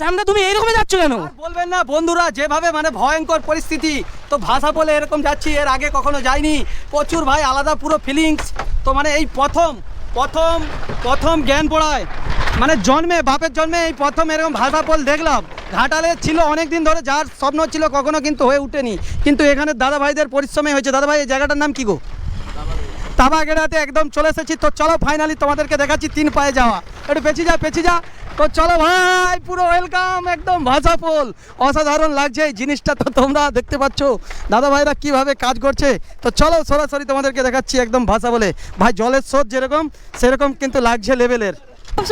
সামনে তুমি এইরকমই যাচ্ছ কেন? বলবেন না, বন্ধুরা, যেভাবে মানে ভয়ঙ্কর পরিস্থিতি, তো ভাষা বলে এরকম যাচ্ছি, এর আগে কখনো যাইনি। প্রচুর ভাই, আলাদা পুরো ফিলিংস তো মানে এই প্রথম প্রথম প্রথম জ্ঞান পড়ায়। মানে জন্মে, বাপের জন্মে এই প্রথম এরকম ভাষা পোল দেখলাম। ঘাটালে ছিল অনেক দিন ধরে, যার স্বপ্ন ছিল কখনো কিন্তু হয়ে উঠেনি। কিন্তু এখানে দাদা ভাইদের পরিশ্রমে হয়েছে। দাদা ভাই এই জায়গাটার নাম কি গো? তাবাগেরাতে একদম চলে এসেছি। তো চলো ফাইনালি তোমাদেরকে দেখাচ্ছি, তিন পায়ে যাওয়া। একটু পেছি যা পেছি যা। তো চলো ভাই পুরো ওয়েলকাম একদম ভাষা পোল অসাধারণ লাগছে এই জিনিসটা তো তোমরা দেখতে পাচ্ছ। দাদা ভাইরা কীভাবে কাজ করছে। তো চলো সরাসরি তোমাদেরকে দেখাচ্ছি একদম ভাষা বলে। ভাই জলের স্রোত যেরকম সেরকম কিন্তু লাগছে লেভেলের খুব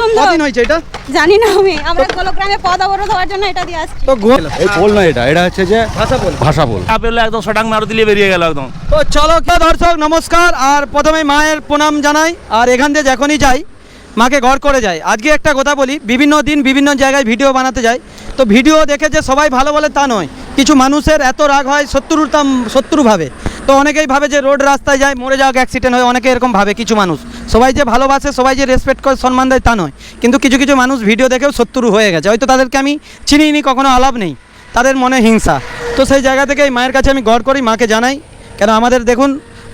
হয়েছে এটা? জানি না আমি। আমরা গোলগ্রামে পদ অবরোধ হওয়ার জন্য এটা দিয়ে আসছি। তো গোল এই পোল না এটা এটা হচ্ছে যে ভাষা পোল ভাষা পোল একদম সটাং মারু দিলে বেরিয়ে গেল একদম। তো চলো কে দর্শক নমস্কার। আর প্রথমে মায়ের প্রণাম জানাই। আর এখান দিয়ে যখনই যাই মাকে ঘর করে যায়। আজকে একটা কথা বলি, বিভিন্ন দিন বিভিন্ন জায়গায় ভিডিও বানাতে যাই তো ভিডিও দেখে যে সবাই ভালো বলে তা নয়, কিছু মানুষের এত রাগ হয় শত্রুতা শত্রু ভাবে। তো অনেকেই ভাবে যে রোড রাস্তায় যায়, মরে যাওয়া অ্যাক্সিডেন্ট হয়, অনেকে এরকম ভাবে কিছু মানুষ। সবাই যে ভালোবাসে, সবাই যে রেসপেক্ট করে, সম্মান দেয় তা নয়। কিন্তু কিছু কিছু মানুষ ভিডিও দেখেও শত্রু হয়ে গেছে। হয়তো তাদেরকে আমি চিনিনি, কখনো আলাপ নেই। তাদের মনে হিংসা। তো সেই জায়গা থেকে এই মায়ের কাছে আমি গড় করি, মাকে জানাই। কেন আমাদের দেখুন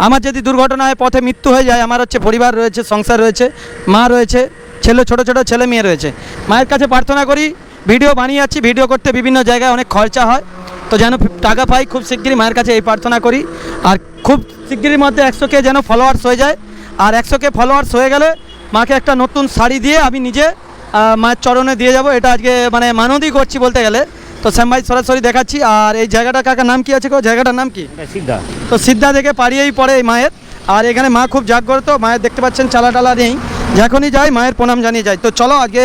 আমার যদি দুর্ঘটনা হয়, পথে মৃত্যু হয়ে যায়, আমার হচ্ছে পরিবার রয়েছে, সংসার রয়েছে, মা রয়েছে, ছেলে, ছোট ছোট ছেলে, মেয়ে রয়েছে। মায়ের কাছে প্রার্থনা করি, ভিডিও বানিয়ে যাচ্ছি ভিডিও করতে বিভিন্ন জায়গায় অনেক খরচা হয়। তো যেন টাকা পাই, খুব শিগগিরই মায়ের কাছে এই প্রার্থনা করি। আর খুব শিগগিরির মধ্যে একশো কে যেন ফলোয়ার্স হয়ে যায়। আর একশো কে ফলোয়ার্স হয়ে গেলে মাকে একটা নতুন শাড়ি দিয়ে আমি নিজে মায়ের চরণে দিয়ে যাব। এটা আজকে মানে মানদই করছি বলতে গেলে। তো শ্যাম ভাই সরাসরি দেখাচ্ছি। আর এই জায়গাটা কাকা নাম কি আছে কো জায়গাটার নাম কি? সিদ্ধা। তো সিদ্ধা থেকে পাড়িয়েই পড়ে এই মায়ের। আর এখানে মা খুব জাগ্রত মায়ের দেখতে পাচ্ছেন চালা টালা নেই। যখনই যাই মায়ের প্রণাম জানিয়ে যাই। তো চলো আগে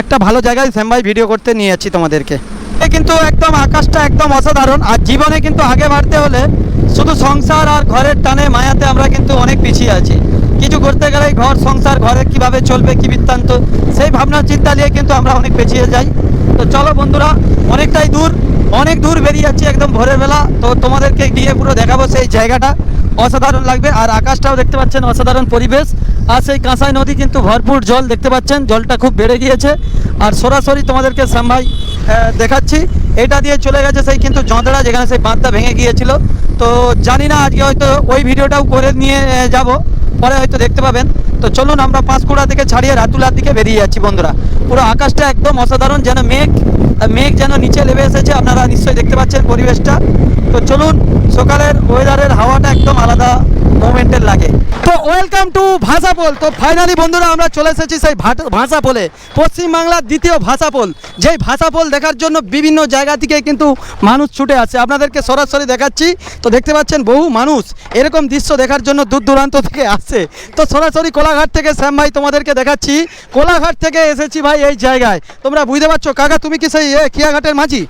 একটা ভালো জায়গায় শ্যাম ভাই ভিডিও করতে নিয়ে যাচ্ছি তোমাদেরকে। এ কিন্তু একদম, আকাশটা একদম অসাধারণ। আর জীবনে কিন্তু আগে বাড়তে হলে শুধু সংসার আর ঘরের টানে মায়াতে আমরা কিন্তু অনেক পিছিয়ে আছি। কিছু করতে গেলে ঘর, সংসার, ঘরে কীভাবে চলবে, কি বৃত্তান্ত, সেই ভাবনা চিন্তা নিয়ে কিন্তু আমরা অনেক পেছিয়ে যাই। তো চলো বন্ধুরা, অনেকটাই দূর, অনেক দূর বেরিয়ে যাচ্ছি একদম ভোরের বেলা। তো তোমাদেরকে গিয়ে পুরো দেখাবো সেই জায়গাটা। অসাধারণ লাগবে। আর আকাশটাও দেখতে পাচ্ছেন অসাধারণ পরিবেশ। আর সেই কাঁসাই নদী কিন্তু ভরপুর জল দেখতে পাচ্ছেন, জলটা খুব বেড়ে গিয়েছে। আর সরাসরি তোমাদেরকে সাম্ভাই দেখাচ্ছি। এটা দিয়ে চলে গেছে সেই কিন্তু জঁদড়া যেখানে সেই বাঁধটা ভেঙে গিয়েছিল। তো জানি না আজকে হয়তো ওই ভিডিওটাও করে নিয়ে যাব, পরে হয়তো দেখতে পাবেন। তো চলুন আমরা পাঁশকুড়া থেকে ছাড়িয়ে রাতুলার দিকে বেরিয়ে যাচ্ছি বন্ধুরা। পুরো আকাশটা একদম অসাধারণ, যেন মেঘ মেঘ যেন নিচে নেমে এসেছে। আপনারা নিশ্চয়ই দেখতে পাচ্ছেন পরিবেশটা। তো চলুন, সকালের ওয়েদারের হাওয়াটা একদম আলাদা মোমেন্টের লাগে। তো ওয়েলকাম টু ভাষাপোল। তো ফাইনালি বন্ধুরা, আমরা চলে এসেছি সেই ভাষাপোলে। পশ্চিমবাংলার দ্বিতীয় ভাষাপোল। যেই ভাষাপোল দেখার জন্য বিভিন্ন জায়গা থেকে কিন্তু মানুষ ছুটে আসে। আপনাদেরকে সরাসরি দেখাচ্ছি। তো দেখতে পাচ্ছেন বহু মানুষ এরকম দৃশ্য দেখার জন্য দূর দূরান্ত থেকে আসছে তো সরাসরি কোলাঘাট থেকে শ্যাম ভাই তোমাদেরকে দেখাচ্ছি। কোলাঘাট থেকে এসেছি ভাই এই জায়গায়। তোমরা বুঝতে পারছ কাকা তুমি কি সেই এ, খিয়াঘাটের মাঝি?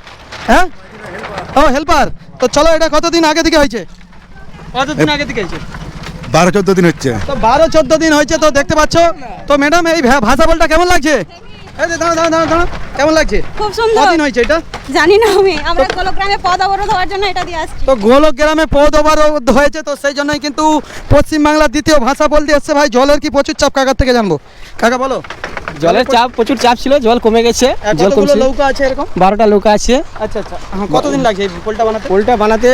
হ্যাঁ? ও হেল্পার। তো চলো এটা কতদিন আগে থেকে হয়েছে? কতদিন আগে থেকে হয়েছে? বারো চোদ্দ দিন হচ্ছে। তো বারো চোদ্দ দিন হয়েছে তো দেখতে পাচ্ছ। তো ম্যাডাম এই ভাষা বলটা কেমন লাগছে? এই যে দাঁড়া দাঁড়া দাঁড়া দাঁড়া। কেমন লাগছে? খুব সুন্দর। কদিন হয়েছে এটা? জানি না আমি। আমরা গোলগ্রামে পদ অবরোধ হওয়ার জন্য এটা দিয়ে আসছি। তো গোলক গ্রামে পদ অবরোধ হয়েছে তো সেই জন্যই কিন্তু পশ্চিমবাংলার দ্বিতীয় ভাষা বলতে এসছে ভাই জলের কি প্রচুর চাপ কাকার থেকে জানব? কাকা বলো। জলের চাপ প্রচুর চাপ ছিল জল কমে গেছে আর জল কমছে। নৌকা আছে এরকম? বারোটা লোক আছে। আচ্ছা আচ্ছা। কতদিন লাগছে পোলটা বানাতে? পোলটা বানাতে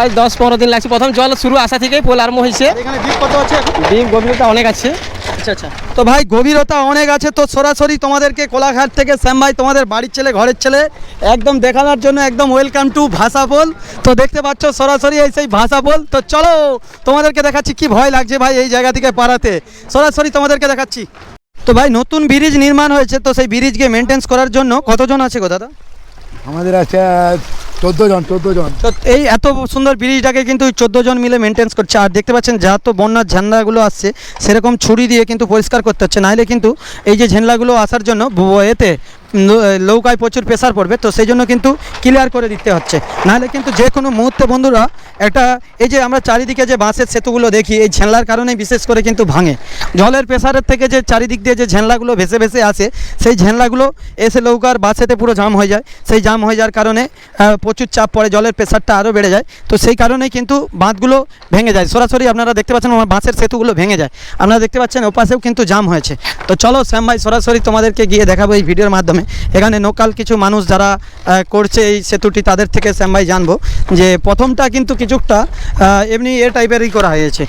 আজ দশ পনেরো দিন লাগছে। প্রথম জল শুরু আসা থেকেই পোল আরম্ভ হয়েছে। এখানে দ্বীপ কত আছে ডিম গভীরতা অনেক আছে। আচ্ছা আচ্ছা। তো ভাই গভীরতা অনেক আছে তো সরাসরি তোমাদেরকে কোলাঘাট থেকে শ্যাম ভাই, তোমাদের বাড়ির ছেলে, ঘরের ছেলে, একদম দেখানোর জন্য একদম ওয়েলকাম টু ভাষা বল তো দেখতে পাচ্ছ সরাসরি এই সেই ভাষা বল তো চলো, তোমাদেরকে দেখাচ্ছি কি ভয় লাগছে ভাই এই জায়গা থেকে পাড়াতে। সরাসরি তোমাদেরকে দেখাচ্ছি। তো ভাই, নতুন ব্রিজ নির্মাণ হয়েছে, তো সেই ব্রিজকে মেনটেন্স করার জন্য কতজন আছে গো দাদা? আমাদের আছে চোদ্দ জন চোদ্দ জন। তো এই এত সুন্দর ব্রিজটাকে কিন্তু চোদ্দ জন মিলে মেনটেন্স করছে। আর দেখতে পাচ্ছেন, যা তো বন্যার ঝান্ডাগুলো আসছে, সেরকম ছুরি দিয়ে কিন্তু পরিষ্কার করতে হচ্ছে। নাহলে কিন্তু এই যে ঝান্ডাগুলো আসার জন্য এতে নৌকায় প্রচুর প্রেসার পড়বে, তো সেই জন্য কিন্তু ক্লিয়ার করে দিতে হচ্ছে। নাহলে কিন্তু যে কোনো মুহূর্তে বন্ধুরা একটা, এই যে আমরা চারিদিকে যে বাঁশের সেতুগুলো দেখি, এই ঝানলার কারণে বিশেষ করে কিন্তু ভাঙে। জলের প্রেসারের থেকে যে চারিদিক দিয়ে যে ঝানলাগুলো ভেসে ভেসে আসে, সেই ঝানলাগুলো এসে নৌকার বাঁশেতে পুরো জাম হয়ে যায়। সেই জাম হয়ে যাওয়ার কারণে প্রচুর চাপ পড়ে, জলের প্রেশারটা আরও বেড়ে যায়। তো সেই কারণেই কিন্তু বাঁধগুলো ভেঙে যায়। সরাসরি আপনারা দেখতে পাচ্ছেন আমার বাঁশের সেতুগুলো ভেঙে যায়। আপনারা দেখতে পাচ্ছেন ওপাশেও কিন্তু জাম হয়েছে। তো চলো শ্যাম ভাই সরাসরি তোমাদেরকে গিয়ে দেখাবো এই ভিডিওর মাধ্যমে। মাধ্যমে। এখানে লোকাল কিছু মানুষ যারা করছে এই সেতুটি, তাদের থেকে শ্যাম ভাই জানব যে প্রথমটা কিন্তু কিছুটা এমনি এ টাইপেরই করা হয়েছে।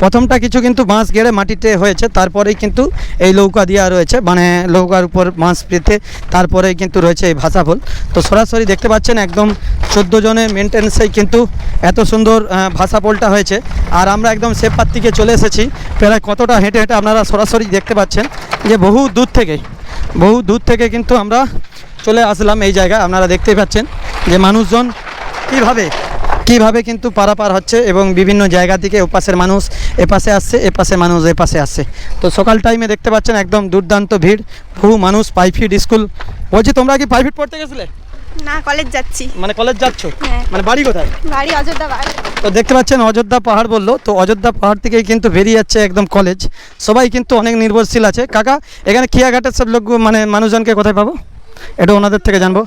প্রথমটা কিছু কিন্তু বাঁশ গেড়ে মাটিতে হয়েছে, তারপরেই কিন্তু এই লৌকা দেওয়া রয়েছে মানে লৌকার উপর বাঁশ পেতে তারপরেই কিন্তু রয়েছে এই ভাষাফল তো সরাসরি দেখতে পাচ্ছেন একদম চোদ্দ জনের মেনটেন্সেই কিন্তু এত সুন্দর ভাষাপোলটা হয়েছে। আর আমরা একদম সেপার থেকে চলে এসেছি। প্রায় কতটা হেঁটে হেঁটে আপনারা সরাসরি দেখতে পাচ্ছেন যে বহু দূর থেকে বহু দূর থেকে কিন্তু আমরা চলে আসলাম এই জায়গায়। আপনারা দেখতেই পাচ্ছেন যে মানুষজন কীভাবে, কীভাবে কিন্তু পারাপার হচ্ছে এবং বিভিন্ন জায়গা থেকে ওপাশের মানুষ এপাশে আসছে, এপাশে মানুষ এপাশে আসছে। তো সকাল টাইমে দেখতে পাচ্ছেন একদম দুর্দান্ত ভিড়। বহু মানুষ প্রাইভেট স্কুল বলছি, তোমরা কি প্রাইভেট পড়তে গেছিলে? না কলেজ যাচ্ছি। মানে কলেজ যাচ্ছ? হ্যাঁ। মানে বাড়ি কোথায়? বাড়ি অযোধ্যা বাড়ি তো দেখতে পাচ্ছেন অযোধ্যা পাহাড় বলল। তো অযোধ্যা পাহাড় থেকেই কিন্তু বেরিয়ে যাচ্ছে একদম কলেজ সবাই কিন্তু অনেক নির্ভরশীল আছে। কাকা এখানে খিয়াঘাটের সব লোক মানে মানুষজনকে কোথায় পাবো? এটা ওনাদের থেকে জানব।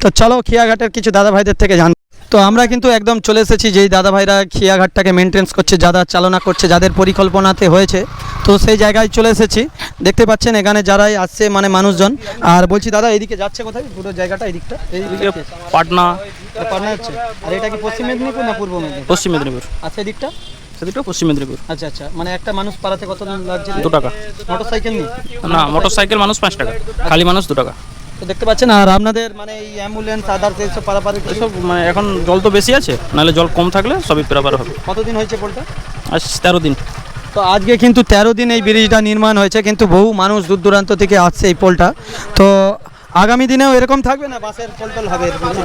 তো চলো খিয়াঘাটের কিছু দাদা ভাইদের থেকে জানব। তো আমরা কিন্তু একদম চলে এসেছি যেই দাদা ভাইরা খিয়াঘাটটাকে মেনটেন্স করছে যারা চালনা করছে যাদের পরিকল্পনাতে হয়েছে। তো সেই জায়গায় চলে এসেছি। দেখতে পাচ্ছেন এখানে যারাই আসছে মানে মানুষজন। আর বলছি দাদা এদিকে যাচ্ছে কোথায়? পুরো জায়গাটা এই দিকটা এই দিকটা পাটনা। পাটনা হচ্ছে আর এটা কি পশ্চিম মেদিনীপুর না পূর্ব মেদিনীপুর? পশ্চিম মেদিনীপুর। আচ্ছা এদিকটা সেদিকটা পশ্চিম মেদিনীপুর। আচ্ছা আচ্ছা। মানে একটা মানুষ পাড়াতে কত লাগছে? দু টাকা। মোটর সাইকেল নিয়ে? না মোটর সাইকেল মানুষ পাঁচ টাকা। খালি মানুষ দু টাকা। তো দেখতে পাচ্ছেন আর আপনাদের মানে এই অ্যাম্বুলেন্স আদার্স এইসব পারাপারে এসব মানে এখন জল তো বেশি আছে নাহলে জল কম থাকলে সবই পেরাপার হবে। কতদিন হয়েছে পোলটা? আজ তেরো দিন। তো আজকে কিন্তু তেরো দিন এই ব্রিজটা নির্মাণ হয়েছে কিন্তু বহু মানুষ দূর দূরান্ত থেকে আসছে এই পোলটা। তো আগামী দিনেও এরকম থাকবে না? বাসের পোল টোল হবে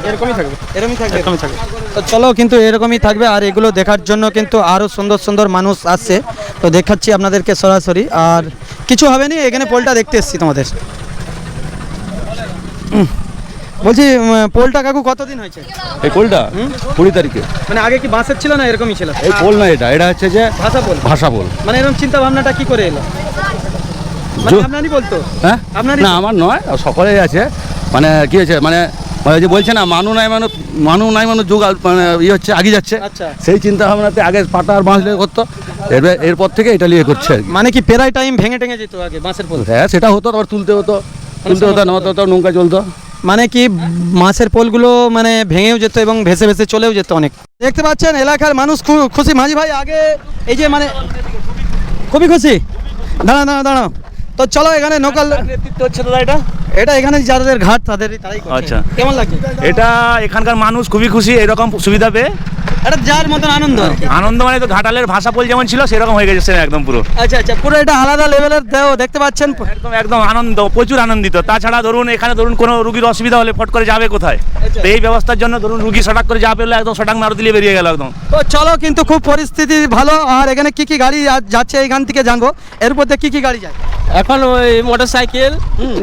এরকমই থাকবে। এরকমই থাকবে? এরকমই থাকবে। তো চলো কিন্তু এরকমই থাকবে আর এগুলো দেখার জন্য কিন্তু আরও সুন্দর সুন্দর মানুষ আসছে। তো দেখাচ্ছি আপনাদেরকে সরাসরি আর কিছু হবে না? এখানে পোলটা দেখতে এসেছি তোমাদের। বলছি পোলটা কাকু কতদিন হয়েছে? এই পোলটা কুড়ি তারিখে। মানে আগে কি বাঁশের ছিল না এরকমই ছিল? এই পোল না এটা এটা হচ্ছে যে ভাষা পোল। ভাষা পোল। মানে এরকম চিন্তা ভাবনাটা কি করে এলো? মানে আপনারই বলতো হ্যাঁ? আপনারই না আমার নয় সকলেই আছে। মানে কি হয়েছে মানে মানে যে বলছে না মানু নাই মানুষ মানু নাই মানুষ যুগ মানে ইয়ে হচ্ছে আগে যাচ্ছে। আচ্ছা। সেই চিন্তা ভাবনাতে আগে পাটা আর বাঁশ লিয়ে করতো এবার এরপর থেকে এটা নিয়ে করছে মানে কি প্রায় টাইম ভেঙে টেঙে যেত আগে বাঁশের পোল? হ্যাঁ সেটা হতো তারপর তুলতে হতো। তুলতে হতো না নৌকা চলতো। মানে কি, মাছের পোলগুলো মানে ভেঙেও যেত এবং ভেসে ভেসে চলেও যেত অনেক। দেখতে পাচ্ছেন, এলাকার মানুষ খুশি। মাঝি ভাই, আগে এই যে মানে খুবই খুশি। দাঁড়া দাঁড়া দাঁড়াও তো চলো এখানে নৌকাল নেতৃত্ব হচ্ছে দাদা এটা? এটা এখানে যাদের ঘাট তাদেরই তারাই করছে। আচ্ছা। কেমন লাগছে? এটা এখানকার মানুষ খুবই খুশি এরকম সুবিধা পেয়ে। এটা যার মতন আনন্দ। আনন্দ মানে তো ঘাটালের ভাষা পোল যেমন ছিল সেরকম হয়ে গেছে একদম পুরো। আচ্ছা আচ্ছা পুরো এটা আলাদা লেভেলের দেও দেখতে পাচ্ছেন? একদম একদম আনন্দ প্রচুর আনন্দিত। তাছাড়া ধরুন এখানে ধরুন কোনো রুগীর অসুবিধা হলে ফট করে যাবে কোথায়? তো এই ব্যবস্থার জন্য ধরুন রুগী সটাক করে যাবে হলে একদম সটাক মারু দিলে বেরিয়ে গেল একদম। তো চলো কিন্তু খুব পরিস্থিতি ভালো আর এখানে কি কি গাড়ি যাচ্ছে এখান থেকে জানব। এরপর কি কি গাড়ি যায়? এখন ওই মোটর সাইকেল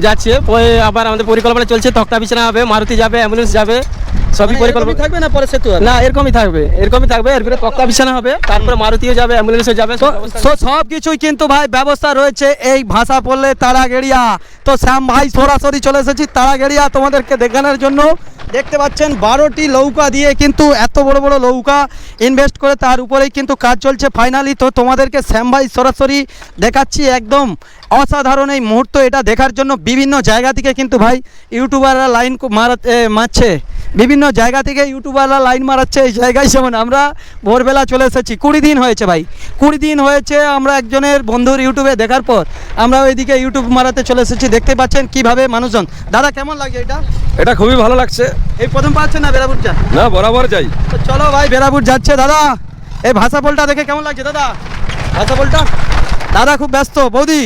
যাচ্ছে ওই আবার আমাদের পরিকল্পনা চলছে তক্তা বিছানা হবে মারুতি যাবে অ্যাম্বুলেন্স যাবে সবই মানে পরিকল্পনা থাকবে না পরে সেতু না এরকমই থাকবে এরকমই থাকবে এরপরে তক্তা বিছানা হবে তারপরে মারুতিও যাবে অ্যাম্বুলেন্সও যাবে সব তো সব কিছুই কিন্তু ভাই ব্যবস্থা রয়েছে এই ভাষা পড়লে তারাগেড়িয়া। তো শ্যাম ভাই সরাসরি চলে এসেছি তারাগেড়িয়া তোমাদেরকে দেখানোর জন্য। দেখতে পাচ্ছেন, বারোটি নৌকা দিয়ে কিন্তু এত বড় বড় নৌকা ইনভেস্ট করে তার উপরেই কিন্তু কাজ চলছে। ফাইনালি তো তোমাদেরকে শ্যাম ভাই সরাসরি দেখাচ্ছি একদম অসাধারণ এই মুহূর্ত। এটা দেখার জন্য বিভিন্ন জায়গা থেকে কিন্তু ভাই ইউটিউবাররা লাইন মারা মারছে। বিভিন্ন জায়গা থেকে ইউটিউবাররা লাইন মারাচ্ছে এই জায়গায়। যেমন আমরা ভোরবেলা চলে এসেছি। কুড়ি দিন হয়েছে ভাই। কুড়ি দিন হয়েছে আমরা একজনের বন্ধুর ইউটিউবে দেখার পর আমরা ওইদিকে ইউটিউব মারাতে চলে এসেছি। দেখতে পাচ্ছেন কীভাবে মানুষজন। দাদা, কেমন লাগে এটা? এটা খুবই ভালো লাগছে। এই প্রথম পাচ্ছেন না বেরাবুর চা না বরাবর যাই। তো চলো ভাই বেরাবুর যাচ্ছে দাদা। এই ভাষা পোলটা দেখে কেমন লাগছে দাদা? ভাষা পোলটা দাদা খুব ব্যস্ত। বৌদি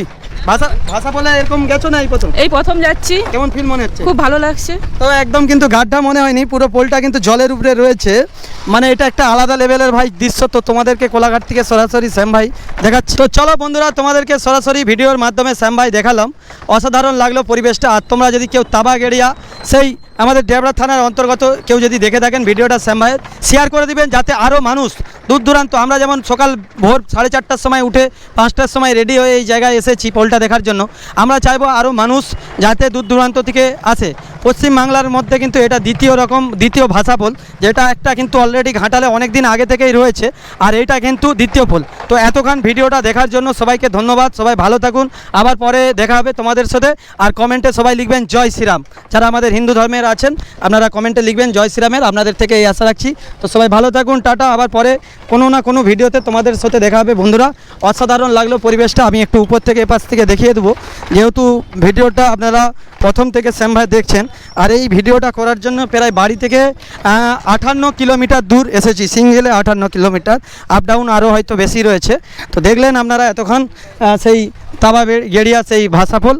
ভাষা ভাষা বলে এরকম গেছো না এই প্রথম? এই প্রথম যাচ্ছি। কেমন ফিল মনে হচ্ছে? খুব ভালো লাগছে। তো একদম কিন্তু গাড্ডা মনে হয়নি পুরো পোলটা কিন্তু জলের উপরে রয়েছে। মানে এটা একটা আলাদা লেভেলের ভাই দৃশ্য তো তোমাদেরকে কোলাঘাট থেকে সরাসরি শ্যাম ভাই দেখাচ্ছি। তো চলো বন্ধুরা তোমাদেরকে সরাসরি ভিডিওর মাধ্যমে শ্যাম ভাই দেখালাম। অসাধারণ লাগল পরিবেশটা আর তোমরা যদি কেউ তাবা গেড়িয়া সেই আমাদের ডেবরা থানার অন্তর্গত কেউ যদি দেখে থাকেন ভিডিওটা শ্যাম ভাইয়ের শেয়ার করে দিবেন যাতে আরও মানুষ দূর দূরান্ত আমরা যেমন সকাল ভোর সাড়ে চারটার সময় উঠে পাঁচটার সময় রেডি হয়ে এই জায়গায় এসেছি পোলটা পোলটা দেখার জন্য। আমরা চাইব আরও মানুষ যাতে দূর দূরান্ত থেকে আসে। পশ্চিমবাংলার মধ্যে কিন্তু এটা দ্বিতীয় রকম, দ্বিতীয় ভাষা পোল, যেটা একটা কিন্তু অলরেডি ঘাটালে অনেক দিন আগে থেকেই রয়েছে, আর এটা কিন্তু দ্বিতীয় পোল। তো এতক্ষণ ভিডিওটা দেখার জন্য সবাইকে ধন্যবাদ, সবাই ভালো থাকুন। আবার পরে দেখা হবে তোমাদের সাথে, আর কমেন্টে সবাই লিখবেন, জয় শ্রীরাম। যারা আমাদের হিন্দু ধর্মের আছেন, আপনারা কমেন্টে লিখবেন, জয় শ্রীরামের। আপনাদের থেকে এই আশা রাখছি। তো সবাই ভালো থাকুন, টাটা। আবার পরে কোনো না কোনো ভিডিওতে তোমাদের সাথে দেখা হবে, বন্ধুরা। অসাধারণ লাগল পরিবেশটা, আমি একটু উপর থেকে, এপাশ থেকে দেখিয়ে দেবো। যেহেতু ভিডিওটা আপনারা প্রথম থেকে শ্যাম ভাই দেখছেন, আর এই ভিডিওটা করার জন্য প্রায় বাড়ি থেকে আঠান্ন কিলোমিটার দূর এসেছি, সিঙ্গেলে আঠান্ন কিলোমিটার আপ ডাউন আরও হয়তো বেশি রয়েছে। তো দেখলেন আপনারা এতক্ষণ সেই তাবা গেড়িয়া সেই ভাষাফল